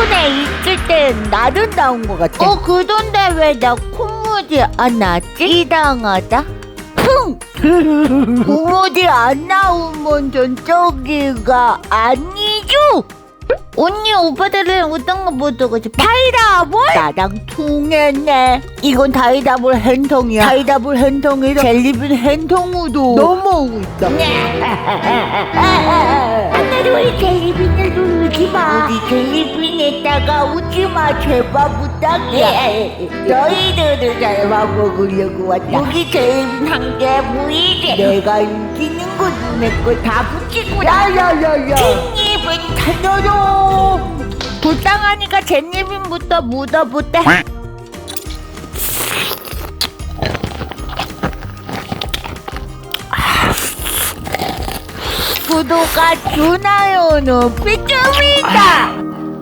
일본에 있을 땐 나도 나온 것 같아. 어, 그던데 왜 나 콧물이 안 나지? 이상하다. 흥! 콧물이 안 나오면 전 저기가 아니죠? 언니 오빠들은 어떤 거 싶어? 다이다볼? 나랑 통했네 이건 다이다볼 헨통이야 다이다볼 헨통이랑 젤리빈 헨통우도 넘어오고 있다 하나도 우리 젤리빈을 누르지 마 우리 젤리빈에 다가 오지 마 제발 부탁이야. 너희들을 잘 먹으려고 왔다. 여기 한개 무이제. 내가 이기는 거 눈에 거다 붙이고 야야야야. 깻잎은 타줘줘 불쌍하니까 깻잎인부터 묻어보대 구독과 좋아요는必점이다